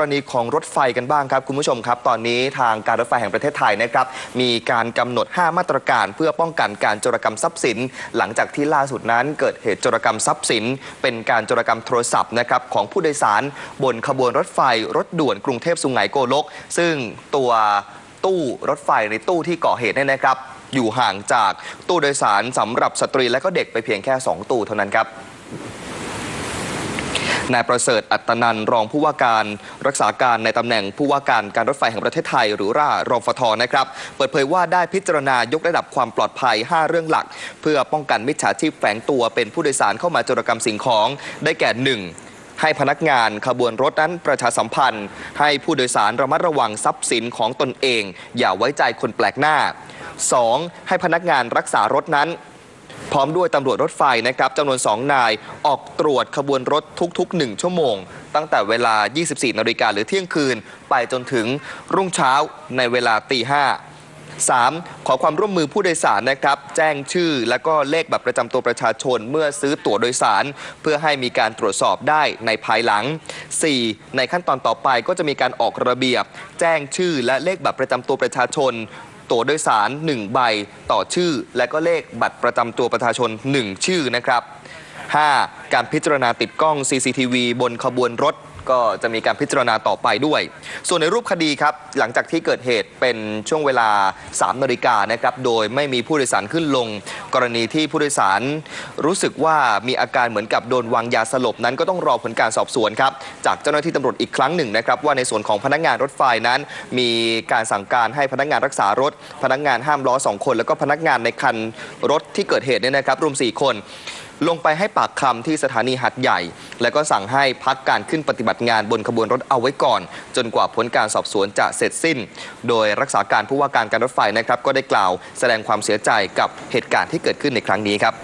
รณีของรถไฟกันบ้างครับ คุณผู้ชมครับ ตอนนี้ทางการรถไฟแห่งประเทศไทยนะครับ มีการกำหนด 5 มาตรการเพื่อป้องกันการโจรกรรมทรัพย์สิน หลังจากที่ล่าสุดนั้นเกิดเหตุโจรกรรมทรัพย์สิน เป็นการโจรกรรมโทรศัพท์นะครับของผู้โดยสารบนขบวนรถไฟรถด่วนกรุงเทพสุไหงโกลก ซึ่งตัวตู้รถไฟในตู้ที่ก่อเหตุเนี่ยนะครับ อยู่ห่างจากตู้โดยสารสำหรับสตรีและก็เด็กไปเพียงแค่ 2 ตู้เท่านั้นครับ นายประเสริฐอัตนันรองผู้ว่าการรักษาการในตำแหน่งผู้ว่าการการรถไฟแห่งประเทศไทย หรือว่ารฟทนะครับ เปิดเผยว่าได้พิจารณายกระดับความปลอดภัย 5 เรื่องหลัก เพื่อป้องกันมิจฉาชีพแฝงตัวเป็นผู้โดยสารเข้ามาโจรกรรมสิ่งของ ได้แก่ 1. ให้พนักงานขบวนรถนั้นประชาสัมพันธ์ ให้ผู้โดยสารระมัดระวังทรัพย์สินของตนเอง อย่าไว้ใจคนแปลกหน้า 2. ให้พนักงานรักษารถนั้น พร้อมด้วยตำรวจรถไฟนะครับจำนวน 2 นายออกตรวจขบวนรถทุก ๆ 1 ชั่วโมง ตั้งแต่เวลา 24 นาฬิกาหรือเที่ยงคืน ไปจนถึงรุ่งเช้าในเวลาตีห้า 3. ขอความร่วมมือผู้โดยสารนะครับ แจ้งชื่อและก็เลขบัตรประจำตัวประชาชนเมื่อซื้อตั๋วโดยสาร เพื่อให้มีการตรวจสอบได้ในภายหลัง 4. ในขั้นตอนต่อไปก็จะมีการออกระเบียบ แจ้งชื่อและเลขบัตรประจำตัวประชาชน ตั๋วโดยสาร 1 ใบต่อชื่อ และก็เลขบัตรประจำตัวประชาชน 1 ชื่อนะครับ 5. การพิจารณาติดกล้อง CCTV บนขบวนรถ ก็จะมีการพิจารณาต่อไปด้วย ส่วนในรูปคดีครับ หลังจากที่เกิดเหตุเป็นช่วงเวลา 3นาฬิกานะครับ โดยไม่มีผู้โดยสารขึ้นลง กรณีที่ผู้โดยสารรู้สึกว่ามีอาการเหมือนกับโดนวางยาสลบนั้นก็ต้องรอผลการสอบสวนครับ จากเจ้าหน้าที่ตำรวจอีกครั้งหนึ่งนะครับ ว่าในส่วนของพนักงานรถไฟนั้น มีการสั่งการให้พนักงานรักษารถ พนักงานห้ามล้อสองคน แล้วก็พนักงานในคันรถที่เกิดเหตุเนี่ยนะครับรวม 4 คน ลงไปให้ปากคำที่สถานีหัดใหญ่ และก็สั่งให้พักการขึ้นปฏิบัติงานบนขบวนรถเอาไว้ก่อน จนกว่าผลการสอบสวนจะเสร็จสิ้น โดยรักษาการผู้ว่าการการรถไฟนะครับก็ได้กล่าว แสดงความเสียใจกับเหตุการณ์ที่เกิดขึ้นในครั้งนี้ครับ